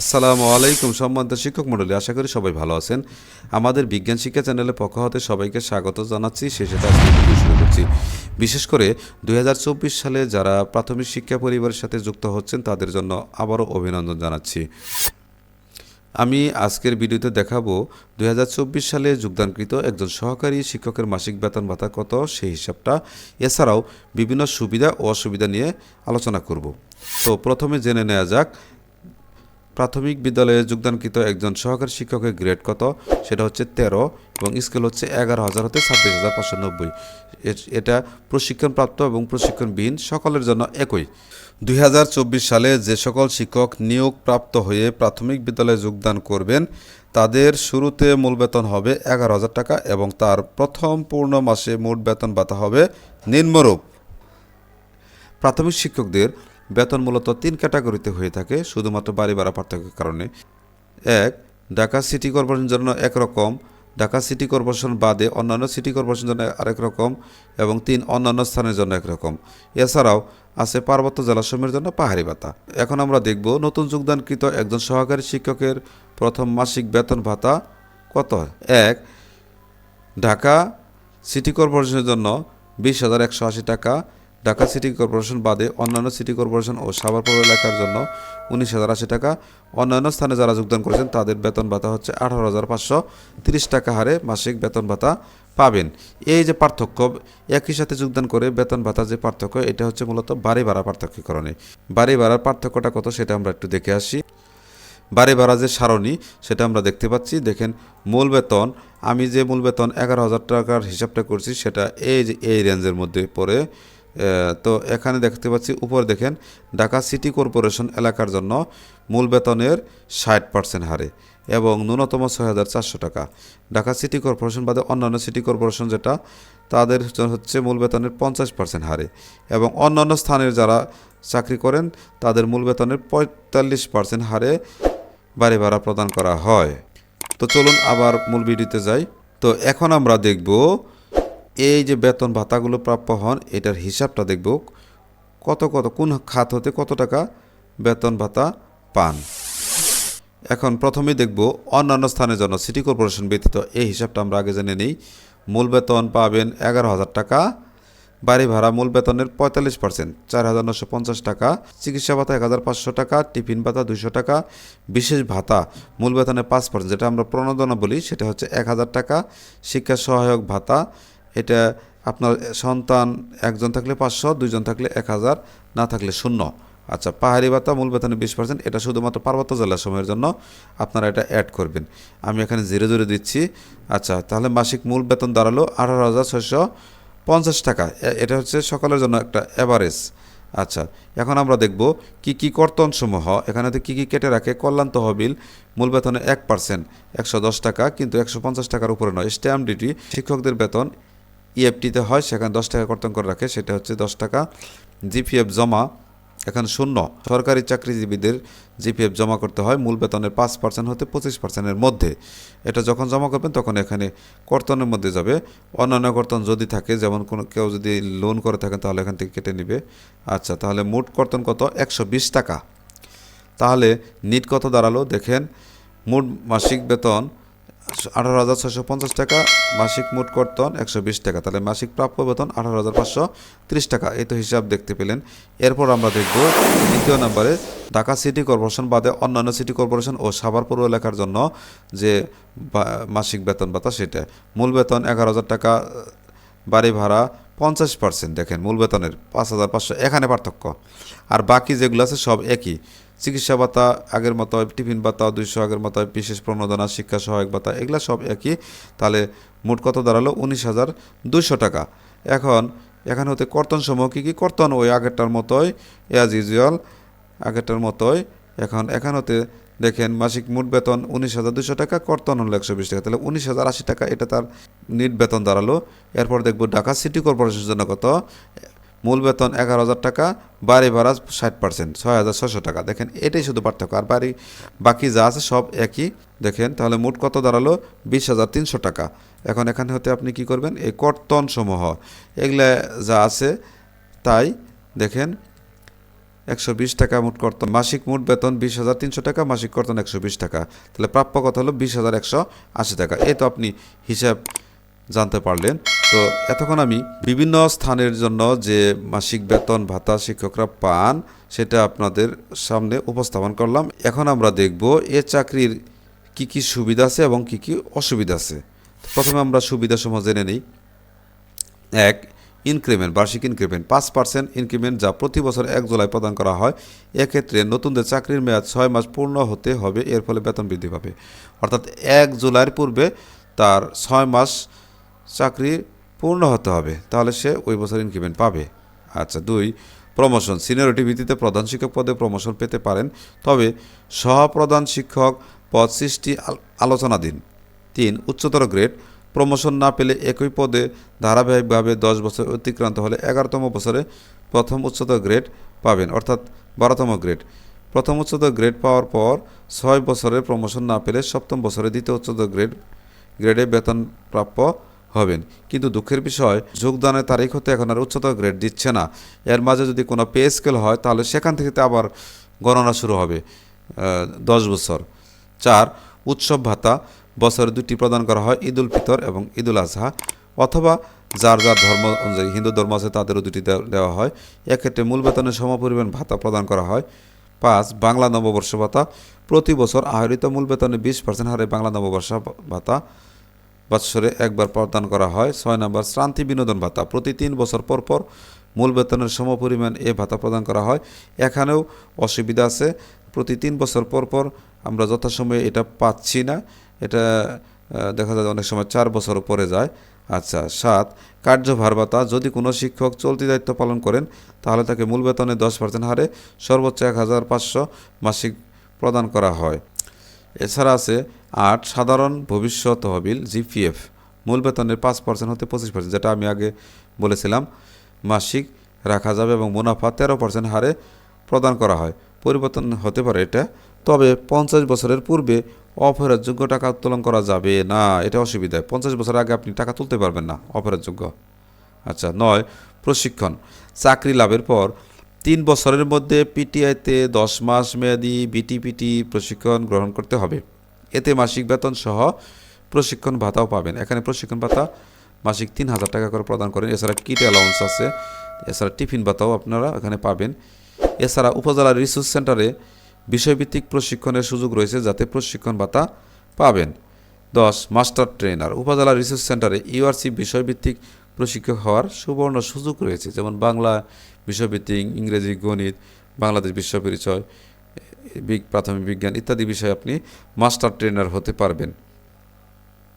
আসসালামু আলাইকুম, সম্মানিত শিক্ষক মণ্ডলী। আশা করি সবাই ভালো আছেন। আমাদের বিজ্ঞান শিক্ষা চ্যানেলের পক্ষ হতে সবাইকে স্বাগত জানাচ্ছি। আজকে ভিডিও শুরু করছি। বিশেষ করে দুই হাজার চব্বিশ সালে যারা প্রাথমিক শিক্ষা পরিবারের সাথে যুক্ত হচ্ছেন, তাদের জন্য আবারও অভিনন্দন জানাচ্ছি। আমি আজকের ভিডিওতে দেখাবো দুই হাজার চব্বিশ সালে যোগদানকৃত একজন সহকারী শিক্ষকের মাসিক বেতন ভাতা কত, সেই হিসাবটা। এছাড়াও বিভিন্ন সুবিধা ও অসুবিধা নিয়ে আলোচনা করব। তো প্রথমে জেনে নেওয়া যাক প্রাথমিক বিদ্যালয়ে যোগদানকৃত একজন সহকারী শিক্ষকের গ্রেড কত? সেটা হচ্ছে তেরো এবং স্কেল হচ্ছে এগারো হাজার হতে ছাব্বিশ হাজার পাঁচশো নব্বই। এটা প্রশিক্ষণপ্রাপ্ত এবং প্রশিক্ষণবিহীন সকলের জন্য একই। দুই হাজার চব্বিশ সালে যে সকল শিক্ষক নিয়োগ প্রাপ্ত হয়ে প্রাথমিক বিদ্যালয়ে যোগদান করবেন, তাদের শুরুতে মূল বেতন হবে এগারো হাজার টাকা এবং তার প্রথম পূর্ণ মাসে মোট বেতন ভাতা হবে নিম্নরূপ। প্রাথমিক শিক্ষকদের বেতন মূলত তিন ক্যাটাগরিতে হয়ে থাকে, শুধুমাত্র বাড়ি ভাড়া পার্থক্যের কারণে। এক, ঢাকা সিটি কর্পোরেশনের জন্য একরকম ঢাকা সিটি কর্পোরেশন বাদে অন্যান্য সিটি কর্পোরেশনের জন্য আরেক রকম এবং তিন অন্যান্য স্থানের জন্য একরকম এছাড়াও আছে পার্বত্য জেলাসমূহের জন্য পাহাড়ি ভাতা। এখন আমরা দেখব নতুন যোগদানকৃত একজন সহকারী শিক্ষকের প্রথম মাসিক বেতন ভাতা কত? এক, ঢাকা সিটি কর্পোরেশনের জন্য বিশ হাজার একশো আশি টাকা ঢাকা সিটি কর্পোরেশন বাদে অন্যান্য সিটি কর্পোরেশন ও সাভার পৌর এলাকার জন্য উনিশ হাজার আশি টাকা। অন্যান্য স্থানে যারা যোগদান করেছেন, তাদের বেতন ভাতা হচ্ছে আঠারো হাজার পাঁচশো তিরিশ টাকা হারে মাসিক বেতন ভাতা পাবেন। এই যে পার্থক্য, একই সাথে যোগদান করে বেতন ভাতা যে পার্থক্য, এটা হচ্ছে মূলত বাড়ি ভাড়া পার্থক্যকরণে। কারণে বাড়ি ভাড়ার পার্থক্যটা কত সেটা আমরা একটু দেখে আসি। বাড়ি ভাড়া যে সারণী, সেটা আমরা দেখতে পাচ্ছি। দেখেন, মূল বেতন, আমি যে মূল বেতন এগারো হাজার টাকার হিসাবটা করছি, সেটা এই যে এই রেঞ্জের মধ্যে পড়ে। তো এখানে দেখতে পাচ্ছি, উপর দেখেন, ঢাকা সিটি কর্পোরেশন এলাকার জন্য মূল বেতনের ষাট পার্সেন্ট হারে এবং ন্যূনতম ছয় হাজার চারশো টাকা। ঢাকা সিটি কর্পোরেশন বাদে অন্যান্য সিটি কর্পোরেশন যেটা, তাদের হচ্ছে মূল বেতনের পঞ্চাশ পার্সেন্ট হারে এবং অন্যান্য স্থানের যারা চাকরি করেন, তাদের মূল বেতনের পঁয়তাল্লিশ পার্সেন্ট হারে বাড়ি ভাড়া প্রদান করা হয়। তো চলুন আবার মূল ভিডিওতে যাই। তো এখন আমরা দেখব এই যে বেতন ভাতাগুলো প্রাপ্য হন, এটার হিসাবটা দেখব। কত কত, কোন খাত হতে কত টাকা বেতন ভাতা পান? এখন প্রথমেই দেখব অন্যান্য স্থানের জন্য সিটি কর্পোরেশন ব্যতীত, এই হিসাবটা আমরা আগে জেনে নিই। মূল বেতন পাবেন এগারো হাজার টাকা, বাড়ি ভাড়া মূল বেতনের পঁয়তাল্লিশ পার্সেন্ট, চার হাজার নশো পঞ্চাশ টাকা, চিকিৎসা ভাতা এক হাজার পাঁচশো টাকা, টিফিন ভাতা দুশো টাকা, বিশেষ ভাতা মূল বেতনের পাঁচ পার্সেন্ট, যেটা আমরা প্রণোদনা বলি, সেটা হচ্ছে এক হাজার টাকা, শিক্ষা সহায়ক ভাতা এটা আপনার সন্তান একজন থাকলে পাঁচশো, দুইজন থাকলে এক হাজার, না থাকলে শূন্য। আচ্ছা পাহাড়ি ভাতা, মূল বেতনে বিশ পার্সেন্ট এটা শুধুমাত্র পার্বত্য জেলা সময়ের জন্য আপনারা এটা অ্যাড করবেন। আমি এখানে জিরো জিরো দিচ্ছি। আচ্ছা তাহলে মাসিক মূল বেতন দাঁড়াল আঠারো হাজার ছয়শো পঞ্চাশ টাকা। এটা হচ্ছে সকলের জন্য একটা অ্যাভারেজ আচ্ছা এখন আমরা দেখব কি কি কর্তনসমূহ, এখানে কি কি কেটে রাখে, কল্যাণ তহবিল, মূল বেতনে এক পার্সেন্ট একশো দশ টাকা, কিন্তু একশো পঞ্চাশ টাকার উপরে নয় স্ট্যাম্প ডিউটি শিক্ষকদের বেতন ইএফটিতে হয়, সেখানে দশ টাকা কর্তন করে রাখে, সেটা হচ্ছে দশ টাকা জিপিএফ জমা, এখন শূন্য। সরকারি চাকরিজীবীদের জিপিএফ জমা করতে হয়, মূল বেতনের পাঁচ পার্সেন্ট হতে পঁচিশ পার্সেন্টের মধ্যে। এটা যখন জমা করবেন, তখন এখানে কর্তনের মধ্যে যাবে। অন্যান্য কর্তন যদি থাকে, যেমন কোনো কেউ যদি লোন করে থাকেন, তাহলে এখান থেকে কেটে নেবে। আচ্ছা তাহলে মোট কর্তন কত? একশো বিশ টাকা। তাহলে নিট কত দাঁড়াল? দেখেন, মোট মাসিক বেতন আঠারো হাজার ছশো পঞ্চাশ টাকা, মাসিক মোট কর্তন একশো বিশ টাকা। তাহলে মাসিক প্রাপ্য বেতন আঠারো হাজার পাঁচশো তিরিশ টাকা, এই তো হিসাব দেখতে পেলেন। এরপর আমরা দেখব দ্বিতীয় নম্বরে, ঢাকা সিটি কর্পোরেশন বাদে অন্যান্য সিটি কর্পোরেশন ও সাভার পৌর এলাকার জন্য যে মাসিক বেতন ভাতা, সেটা। মূল বেতন এগারো হাজার টাকা, বাড়ি ভাড়া পঞ্চাশ পার্সেন্ট, দেখেন মূল বেতনের পাঁচ হাজার পাঁচশো, এখানে পার্থক্য। আর বাকি যেগুলো আছে সব একই। চিকিৎসা ভাতা, আগের মতো টিফিন ভাতা, দুইশো আগের মতো বিশেষ প্রণোদনা, শিক্ষা সহায়ক ভাতা, এগুলো সব একই। তাহলে মোট কত দাঁড়াল? উনিশ হাজার দুইশো টাকা। এখন, এখানে হতে কর্তন সমূহ কী কী? কর্তন ওই আগেরটার মতোই অ্যাজ ইউজুয়াল আগেরটার মতোই। এখন, এখান হতে দেখেন মাসিক মোট বেতন উনিশ হাজার দুশো টাকা, কর্তন হলো একশো বিশ টাকা। তাহলে উনিশ হাজার আশি টাকা, এটা তার নিট বেতন দাঁড়াল। এরপর দেখব ঢাকা সিটি কর্পোরেশনের জন্য কত? মূল বেতন এগারো হাজার টাকা, বাড়ি ভাড়া ষাট পার্সেন্ট ছয় হাজার ছশো টাকা। দেখেন, এটাই শুধু পার্থক্য। আর বাড়ি, বাকি যা আছে সব একই। দেখেন, তাহলে মোট কত দাঁড়াল? বিশ হাজার তিনশো টাকা। এখন এখানে হতে আপনি কি করবেন? এই কর্তন সমূহ এগুলা যা আছে, তাই দেখেন, একশো বিশ টাকা মোট কর্তন। মাসিক মোট বেতন বিশ হাজার তিনশো টাকা, মাসিক কর্তন একশো বিশ টাকা। তাহলে প্রাপ্য কথা হলো? বিশ হাজার একশো আশি টাকা। এই তো আপনি হিসাব জানতে পারলেন। তো এতক্ষণ আমি বিভিন্ন স্থানের জন্য যে মাসিক বেতন ভাতা শিক্ষকরা পান, সেটা আপনাদের সামনে উপস্থাপন করলাম। এখন আমরা দেখব এ চাকরির কি কি সুবিধা আছে এবং কি কি অসুবিধা আছে। প্রথমে আমরা সুবিধাসমূহ জেনে নিই। এক, ইনক্রিমেন্ট, বার্ষিক ইনক্রিমেন্ট। পাঁচ পার্সেন্ট ইনক্রিমেন্ট যা প্রতি বছর এক জুলাই প্রদান করা হয়। এক্ষেত্রে নতুনদের চাকরির মেয়াদ ছয় মাস পূর্ণ হতে হবে, এর ফলে বেতন বৃদ্ধি পাবে। অর্থাৎ এক জুলাইয়ের পূর্বে তার ছয় মাস চাকরি পূর্ণ হতে হবে, তাহলে সে ওই বছর ইনক্রিমেন্ট পাবে। আচ্ছা দুই প্রমোশন সিনিয়রিটি ভিত্তিতে প্রধান শিক্ষক পদে প্রমোশন পেতে পারেন, তবে সহপ্রধান শিক্ষক পদ সৃষ্টি আল- আলোচনাধীন। তিন, উচ্চতর গ্রেড প্রমোশন না পেলে একই পদে ধারাবাহিকভাবে দশ বছর অতিক্রান্ত হলে এগারোতম বছরে প্রথম উচ্চতর গ্রেড পাবেন, অর্থাৎ বারোতম গ্রেড প্রথম উচ্চতর গ্রেড পাওয়ার পর ছয় বছরে প্রমোশন না পেলে সপ্তম বছরে দ্বিতীয় উচ্চতর গ্রেড গ্রেডে বেতন প্রাপ্য হবেন। কিন্তু দুঃখের বিষয়, যোগদানের তারিখ হতে এখন আর উচ্চতর গ্রেড দিচ্ছে না। এর মাঝে যদি কোনো পে স্কেল হয়, তাহলে সেখান থেকে আবার গণনা শুরু হবে দশ বছর। চার, উৎসব ভাতা, বছরে দুটি প্রদান করা হয় ঈদ উল ফিতর এবং ঈদ উল আজহা, অথবা যার যার ধর্ম অনুযায়ী, হিন্দু ধর্ম আছে, তাদেরও দুটি দেওয়া- দেওয়া হয়। এক্ষেত্রে মূল বেতনের সমপরিমাণ ভাতা প্রদান করা হয়। পাঁচ, বাংলা নববর্ষ ভাতা, প্রতি বছর আহরিত মূল বেতনে বিশ পার্সেন্ট হারে বাংলা নববর্ষ ভাতা। বৎসরে একবার প্রদান করা হয়। ছয় নম্বর, শ্রান্তি বিনোদন ভাতা। প্রতি তিন বছর পর পর মূল বেতনের সমপরিমাণ এ ভাতা প্রদান করা হয়। এখানেও অসুবিধা আছে। প্রতি তিন বছর পর পর আমরা যথাসময়ে এটা পাচ্ছি না। এটা দেখা যায় অনেক সময় চার বছর পরে যায়। আচ্ছা সাত, কার্যভার ভাতা। যদি কোনো শিক্ষক চলতি দায়িত্ব পালন করেন, তাহলে তাকে মূল বেতনে দশ পার্সেন্ট হারে সর্বোচ্চ এক হাজার পাঁচশো মাসিক প্রদান করা হয়। এছাড়া আছে আট, সাধারণ ভবিষ্যৎ তহবিল, জিপিএফ। মূল বেতনের পাঁচ পার্সেন্ট হতে পঁচিশ পার্সেন্ট যেটা আমি আগে বলেছিলাম। মাসিক রাখা যাবে এবং মুনাফা তেরো পার্সেন্ট হারে প্রদান করা হয়। পরিবর্তন হতে পারে এটা, তবে পঞ্চাশ বছরের পূর্বে অফেরতযোগ্য টাকা উত্তোলন করা যাবে না, এটা অসুবিধা। পঞ্চাশ বছর আগে আপনি টাকা তুলতে পারবেন না অফেরতযোগ্য আচ্ছা নয়, প্রশিক্ষণ। চাকরি লাভের পর তিন বছরের মধ্যে পিটিআইতে দশ মাস মেয়াদি বিটিপিটি প্রশিক্ষণ গ্রহণ করতে হবে। এতে মাসিক বেতন সহ প্রশিক্ষণ ভাতাও পাবেন। এখানে প্রশিক্ষণ ভাতা মাসিক তিন হাজার টাকা করে প্রদান করেন। এছাড়া কিট অ্যালাউন্স আছে। এছাড়া টিফিন ভাতাও আপনারা এখানে পাবেন। এছাড়া উপজেলা রিসোর্স সেন্টারে বিষয়ভিত্তিক প্রশিক্ষণের সুযোগ রয়েছে যাতে প্রশিক্ষণ ভাতা পাবেন। দশ, মাস্টার ট্রেনার। উপজেলা রিসার্চ সেন্টারে ইউআরসি বিষয়ভিত্তিক প্রশিক্ষক হওয়ার সুবর্ণ সুযোগ রয়েছে। যেমন বাংলা বিষয়ভিত্তিক, ইংরেজি, গণিত, বাংলাদেশ বিশ্ব পরিচয় প্রাথমিক বিজ্ঞান ইত্যাদি বিষয়ে আপনি মাস্টার ট্রেনার হতে পারবেন।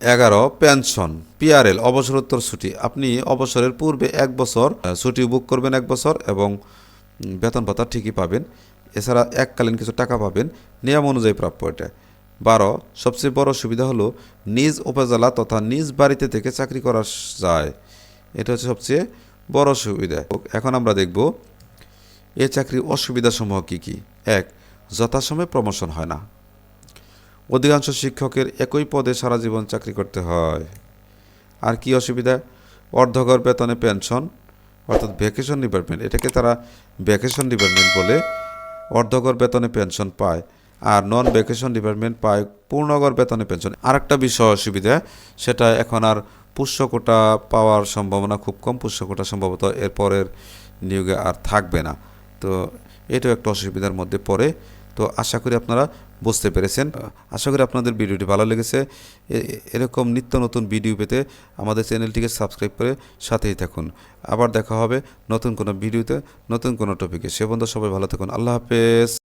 এগারো, পেনশন, পিআরএল, অবসরোত্তর ছুটি। আপনি অবসরের পূর্বে এক বছর ছুটি বুক করবেন এক বছর এবং বেতন ভাতা ঠিকই পাবেন। এছাড়া এককালীন কিছু টাকা পাবেন, নিয়ম অনুযায়ী প্রাপ্য এটা। বারো, সবচেয়ে বড় সুবিধা হলো নিজ উপজেলা তথা নিজ বাড়িতে থেকে চাকরি করা যায়। এটা হচ্ছে সবচেয়ে বড় সুবিধা। এখন আমরা দেখব এ চাকরির অসুবিধাসমূহ কী কী। এক, যথাসময়ে প্রমোশন হয় না। অধিকাংশ শিক্ষকের একই পদে সারা জীবন চাকরি করতে হয়। আর কি অসুবিধা? অর্ধগর বেতনে পেনশন অর্থাৎ ভ্যাকেশন ডিপার্টমেন্ট এটাকে তারা ভ্যাকেশন ডিপার্টমেন্ট বলে অর্ধগর বেতনে পেনশন পায় আর নন ভ্যাকেশন ডিপার্টমেন্ট পায় পূর্ণগর বেতনে পেনশন আর একটা বিষয় অসুবিধা, সেটা এখন আর পুষ্যকোটা পাওয়ার সম্ভাবনা খুব কম, পুষ্যকোটা সম্ভবত এরপরের নিয়োগে আর থাকবে না। তো এটাও একটা অসুবিধার মধ্যে পড়ে। তো আশা করি আপনারা বুঝতে পেরেছেন। আশা করি আপনাদের ভিডিওটি ভালো লেগেছে। এরকম নিত্য নতুন ভিডিও পেতে আমাদের চ্যানেলটিকে সাবস্ক্রাইব করে সাথেই থাকুন। আবার দেখা হবে নতুন কোনো ভিডিওতে, নতুন কোনো টপিকে। সে বন্ধু সবাই ভালো থাকুন। আল্লাহ হাফেজ।